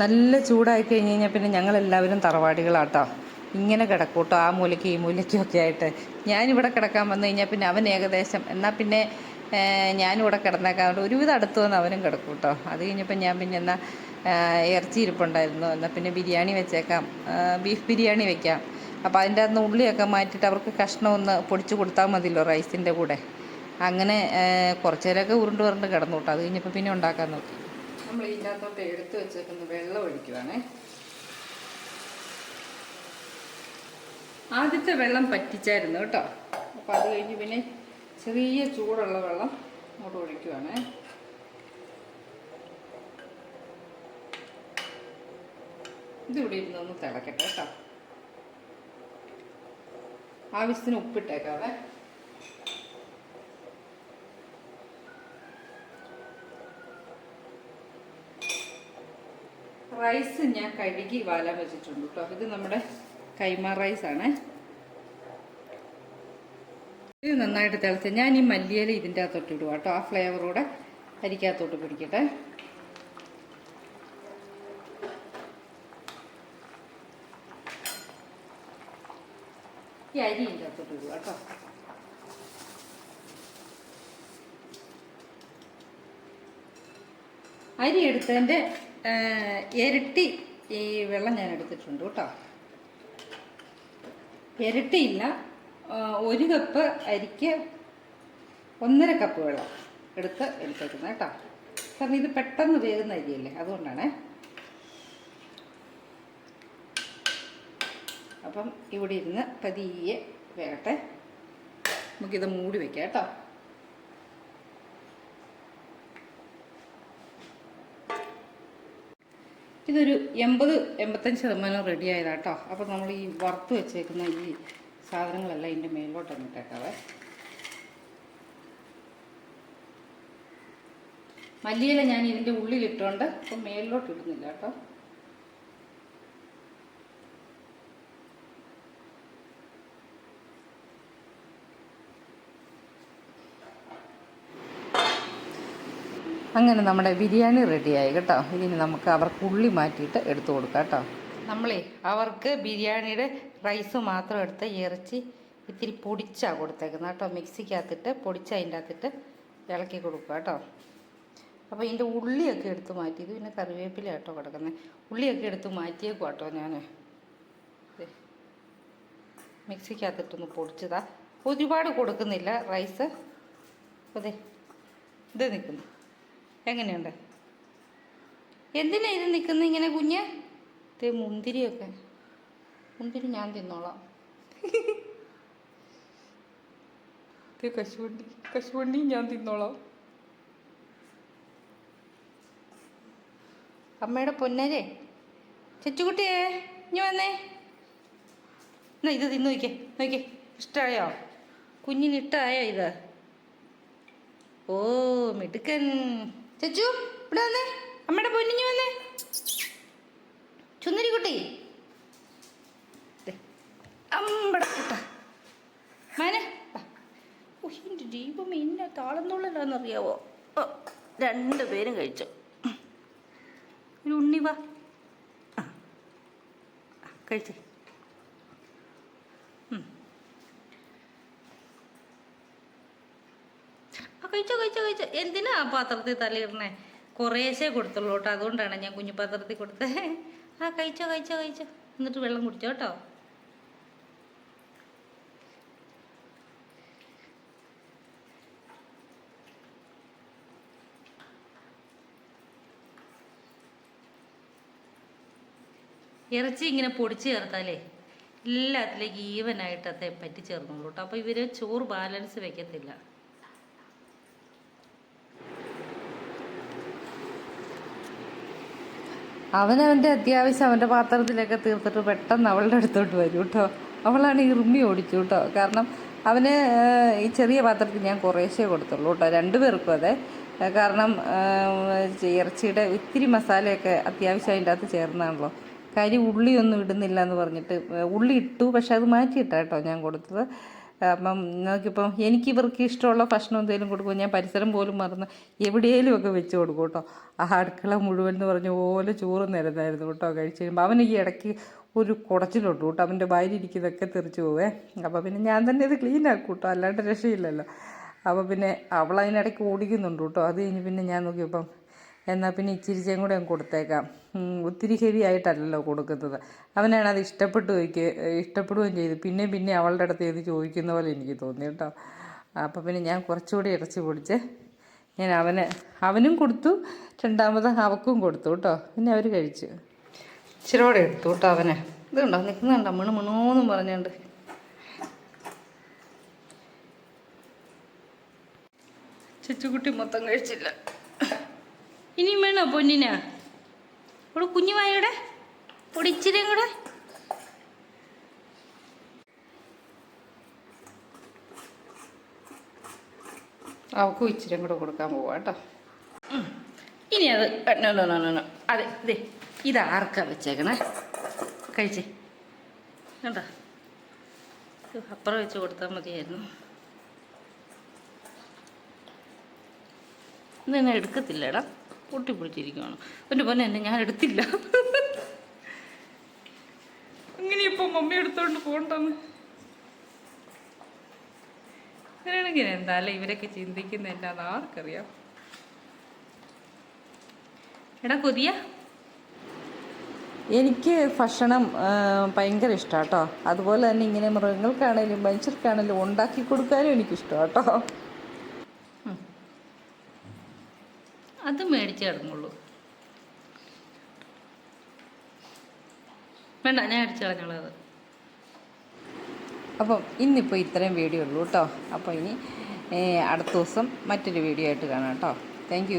നല്ല ചൂടായി കഴിഞ്ഞ് കഴിഞ്ഞാൽ പിന്നെ ഞങ്ങളെല്ലാവരും തറവാടികളാട്ടോ. ഇങ്ങനെ കിടക്കൂട്ടോ ആ മൂലയ്ക്ക് ഈ മൂലയ്ക്കും ഒക്കെ ആയിട്ട്. ഞാനിവിടെ കിടക്കാൻ വന്നു കഴിഞ്ഞാൽ പിന്നെ അവൻ ഏകദേശം എന്നാൽ പിന്നെ ഞാനിവിടെ കിടന്നേക്കാൻ ഒരുവിധം അടുത്ത് വന്ന് അവനും കിടക്കും കേട്ടോ അത് കഴിഞ്ഞപ്പോൾ ഞാൻ പിന്നെ എന്നാൽ ഇറച്ചി ഇരിപ്പുണ്ടായിരുന്നു. എന്നാൽ പിന്നെ ബിരിയാണി വെച്ചേക്കാം. ബീഫ് ബിരിയാണി വെക്കാം. അപ്പോൾ അതിന്റെ അകത്ത് ഉള്ളിയൊക്കെ മാറ്റിയിട്ട് അവർക്ക് കഷ്ണം ഒന്ന് പൊടിച്ച് കൊടുത്താൽ മതിയല്ലോ റൈസിന്റെ കൂടെ. അങ്ങനെ കുറച്ചേരൊക്കെ ഉരുണ്ട് ഉരുണ്ട് കിടന്നു കേട്ടോ. അത് കഴിഞ്ഞപ്പോൾ പിന്നെ ഉണ്ടാക്കാൻ നോക്കി. നമ്മൾ ഇതിന്റെ അകത്തോട്ട് എടുത്ത് വെച്ചേക്കുന്ന വെള്ളം ഒഴിക്കുവാണേ. ആദ്യത്തെ വെള്ളം പറ്റിച്ചായിരുന്നു കേട്ടോ. അപ്പോൾ അത് കഴിഞ്ഞ് പിന്നെ ചെറിയ ചൂടുള്ള വെള്ളം അങ്ങോട്ട് ഒഴിക്കുവാണേ. ഇതിവിടെ ഇരുന്നൊന്ന് തിളക്കട്ടെ കേട്ടോ. ആവശ്യത്തിന് ഉപ്പിട്ടേക്കാവേ. റൈസ് ഞാൻ കഴുകി വാലാൻ വെച്ചിട്ടുണ്ട് കേട്ടോ ഇത് നമ്മുടെ കൈമ റൈസ് ആണ്. ഇത് നന്നായിട്ട് തിളച്ച് ഞാൻ ഈ മല്ലിയില ഇതിന്റെ അകത്തോട്ട് ഇടുക കേട്ടോ ആ ഫ്ലേവറൂടെ അരിക്കകത്തോട്ട് പിടിക്കട്ടെ. ഈ അരി ഇതിന്റെ അകത്തോട്ട് ഇടുക കേട്ടോ അരി എടുത്തതിന്റെ ഇരട്ടി ഈ വെള്ളം ഞാൻ എടുത്തിട്ടുണ്ട് കേട്ടോ. ഇരട്ടിയില്ല ഒരു കപ്പ് അരിക്ക് ഒന്നര കപ്പ് വെള്ളം എടുത്ത് എടുത്തേക്കുന്നത് കേട്ടോ. കാരണം ഇത് പെട്ടെന്ന് വേകുന്ന അരിയല്ലേ അതുകൊണ്ടാണ്. അപ്പം ഇവിടെ ഇരുന്ന് പതിയെ വേകട്ടെ. നമുക്കിത് മൂടി വെക്കാം കേട്ടോ. ഇതൊരു എൺപത് എൺപത്തഞ്ച് ശതമാനം റെഡി ആയതാട്ടോ. അപ്പോൾ നമ്മൾ ഈ വറുത്ത് വെച്ചേക്കുന്ന ഈ സാധനങ്ങളെല്ലാം ഇതിന്റെ മേലോട്ട് വന്നിട്ടേക്കാവേ മല്ലിയില ഞാൻ ഇതിന്റെ ഉള്ളിലിട്ടുകൊണ്ട് അപ്പം മേലിലോട്ട് ഇടുന്നില്ല കേട്ടോ. അങ്ങനെ നമ്മുടെ ബിരിയാണി റെഡിയായി കേട്ടോ. ഇനി നമുക്ക് അവർക്ക് ഉള്ളി മാറ്റിയിട്ട് എടുത്തു കൊടുക്കാം കേട്ടോ. നമ്മളേ അവർക്ക് ബിരിയാണിയുടെ റൈസ് മാത്രം എടുത്ത് ഇറച്ചി ഇത്തിരി പൊടിച്ചാ കൊടുത്തേക്കുന്നത് കേട്ടോ. മിക്സിക്കകത്തിട്ട് പൊടിച്ച് അതിന്റെ അകത്തിട്ട് ഇളക്കി കൊടുക്കുക കേട്ടോ. അപ്പോൾ ഇതിന്റെ ഉള്ളിയൊക്കെ എടുത്ത് മാറ്റി ഇത് പിന്നെ കറിവേപ്പില കേട്ടോ കിടക്കുന്നത്. ഉള്ളിയൊക്കെ എടുത്ത് മാറ്റിയേക്കും കേട്ടോ ഞാൻ മിക്സിക്കകത്തിട്ടൊന്ന് പൊടിച്ചതാ. ഒരുപാട് കൊടുക്കുന്നില്ല റൈസ്. അതെ. ഇത് നിൽക്കുന്നു. എങ്ങനെയുണ്ട്? എന്തിനാ ഇത് നിൽക്കുന്നത് ഇങ്ങനെ കുഞ്ഞ്? ഇത് മുന്തിരിയൊക്കെ. മുന്തിരി ഞാൻ തിന്നോളാം. ഇത് കശുവണ്ടി കശുവണ്ടി ഞാൻ തിന്നോളാം. അമ്മയുടെ പൊന്നരെ. ചെച്ചുകുട്ടിയേ ഇനി വന്നേ. എന്നാ ഇത് തിന്നു നോക്കേ നോക്കേ ഇഷ്ടമായോ കുഞ്ഞിന് ഇഷ്ടമായോ ഇത്? ഓ മിടുക്കൻ. ചച്ചു ഇവിടെ വന്നേ. അമ്മയുടെ പൊന്നിഞ്ഞു വന്നേ. ചുന്നരി കുട്ടി. അമ്പട കുട്ട. ഇന്ന താളന്നുള്ളതാണെന്നറിയാവോ രണ്ട് പേരും കഴിച്ചു. ഒരു ഉണ്ണി വാ. കഴിച്ചേ ഉം. ആ കഴിച്ചോ കഴിച്ചോ കഴിച്ചോ. എന്തിനാ പാത്രത്തിൽ തലയിടണേ? കുറേശ്ശേ കൊടുത്തുള്ളൂ കേട്ടോ. അതുകൊണ്ടാണ് ഞാൻ കുഞ്ഞു പാത്രത്തിൽ കൊടുത്തത് ആ കഴിച്ചോ കഴിച്ചോ കഴിച്ചോ. എന്നിട്ട് വെള്ളം കുടിച്ചോ കേട്ടോ. ഇറച്ചി ഇങ്ങനെ പൊടിച്ച് ചേർത്താലേ എല്ലാത്തിലേക്ക് ഈവനായിട്ട് അത് പറ്റി ചേർന്നോളൂ കേട്ടോ. അപ്പോൾ ഇവർ ചോറ് ബാലൻസ് വെക്കത്തില്ല. അവനവന്റെ അത്യാവശ്യം അവന്റെ പാത്രത്തിലൊക്കെ തീർത്തിട്ട് പെട്ടെന്ന് അവളുടെ അടുത്തോട്ട് വരും കേട്ടോ. അവളാണ് ഇറുമ്പി ഓടിച്ചു കേട്ടോ. കാരണം അവന് ഈ ചെറിയ പാത്രത്തിൽ ഞാൻ കുറേശ്ശേ കൊടുത്തുള്ളൂ കേട്ടോ. രണ്ടുപേർക്കും അതെ. കാരണം ഇറച്ചിയുടെ ഇത്തിരി മസാലയൊക്കെ അത്യാവശ്യം അതിന്റെ അകത്ത് ചേർന്നാണല്ലോ. കാര്യം ഉള്ളിയൊന്നും ഇടുന്നില്ല എന്ന് പറഞ്ഞിട്ട് ഉള്ളി ഇട്ടു പക്ഷെ അത് മാറ്റിയിട്ടാണ് കേട്ടോ ഞാൻ കൊടുത്തത്. അപ്പം നോക്കിയപ്പം എനിക്ക് ഇവർക്ക് ഇഷ്ടമുള്ള ഭക്ഷണം എന്തെങ്കിലും കൊടുക്കും ഞാൻ പരിസരം പോലും മറന്ന് എവിടെയെങ്കിലും ഒക്കെ വെച്ച് കൊടുക്കും കേട്ടോ. ആ അടുക്കള മുഴുവൻ എന്ന് പറഞ്ഞ പോലെ ചോറ് നിരന്നായിരുന്നു കേട്ടോ കഴിച്ച് കഴിയുമ്പോൾ അവൻ ഈ ഇടയ്ക്ക് ഒരു കുടച്ചിലുണ്ട് കേട്ടോ. അവന്റെ വായിലിരിക്കുന്നതൊക്കെ തെറിച്ച് പോവേ. അപ്പോൾ പിന്നെ ഞാൻ തന്നെ ഇത് ക്ലീൻ ആക്കും കേട്ടോ. അല്ലാണ്ട് രക്ഷയില്ലല്ലോ. അപ്പോൾ പിന്നെ അവൾ അതിനിടയ്ക്ക് ഓടിക്കുന്നുണ്ട് കേട്ടോ. അത് കഴിഞ്ഞ് പിന്നെ ഞാൻ നോക്കിയപ്പം എന്നാൽ പിന്നെ ഇച്ചിരിച്ചേം കൂടെ അങ്ങ് കൊടുത്തേക്കാം. ഒത്തിരി ഹെവി ആയിട്ടല്ലല്ലോ കൊടുക്കുന്നത്. അവനാണ് അത് ഇഷ്ടപ്പെട്ടു ഇഷ്ടപ്പെടുകയും ചെയ്തു. പിന്നെ പിന്നെ അവളുടെ അടുത്ത് ഇത് ചോദിക്കുന്ന പോലെ എനിക്ക് തോന്നി കേട്ടോ. അപ്പോൾ പിന്നെ ഞാൻ കുറച്ചുകൂടി ഇറച്ചി പൊടിച്ച് ഞാൻ അവന് അവനും കൊടുത്തു. രണ്ടാമത് അവക്കും കൊടുത്തു കേട്ടോ. പിന്നെ അവർ കഴിച്ചു. ഇച്ചിരോടെ എടുത്തു കേട്ടോ അവനെ. ഇത് കണ്ടോ? നിൽക്കുന്നുണ്ടോ മണു മിണോന്നും പറഞ്ഞുകൊണ്ട്. ചുച്ചുകുട്ടി മൊത്തം കഴിച്ചില്ല. ഇനിയും വേണോ പൊന്നിനാ? ഇവിടെ കുഞ്ഞുമായുടെ ഇവിടെ. ഇച്ചിരിയും കൂടെ. അവക്കും ഇച്ചിരിയും കൂടെ കൊടുക്കാൻ പോവാ കേട്ടോ. ഇനി അത്. അതെ ഇതേ ഇത് ആർക്കാ വെച്ചേക്കണേ? കഴിച്ചേ. കണ്ടോ? അപ്പുറം വെച്ച് കൊടുത്താൽ മതിയായിരുന്നു. ഇതെന്നെ എടുക്കത്തില്ലടാ? പൊട്ടി പിടിച്ചിരിക്കുകയാണ് എന്റെ പൊന്നെ എന്നെ ഞാൻ എടുത്തില്ല. അങ്ങനെ ഇപ്പം മമ്മി എടുത്തോണ്ട് പോകണ്ടെന്ന് അങ്ങനെയാണെങ്കിൽ എന്തായാലും ഇവരൊക്കെ ചിന്തിക്കുന്ന അത് ആർക്കറിയാം. എടാ കൊതിയ? എനിക്ക് ഭക്ഷണം ഭയങ്കര ഇഷ്ടമാണ് കേട്ടോ അതുപോലെ തന്നെ ഇങ്ങനെ മൃഗങ്ങൾക്കാണേലും മനുഷ്യർക്കാണേലും ഉണ്ടാക്കി കൊടുക്കാനും എനിക്കിഷ്ടമാണ് കേട്ടോ അത് മേടിച്ച് കിടന്നുള്ളൂ വേണ്ട ഞാൻ അടിച്ചു കളഞ്ഞോളത് അപ്പം ഇന്നിപ്പോൾ ഇത്രയും വീഡിയോ ഉള്ളൂ കേട്ടോ. അപ്പോൾ ഇനി അടുത്ത ദിവസം മറ്റൊരു വീഡിയോ ആയിട്ട് കാണാം കേട്ടോ. താങ്ക്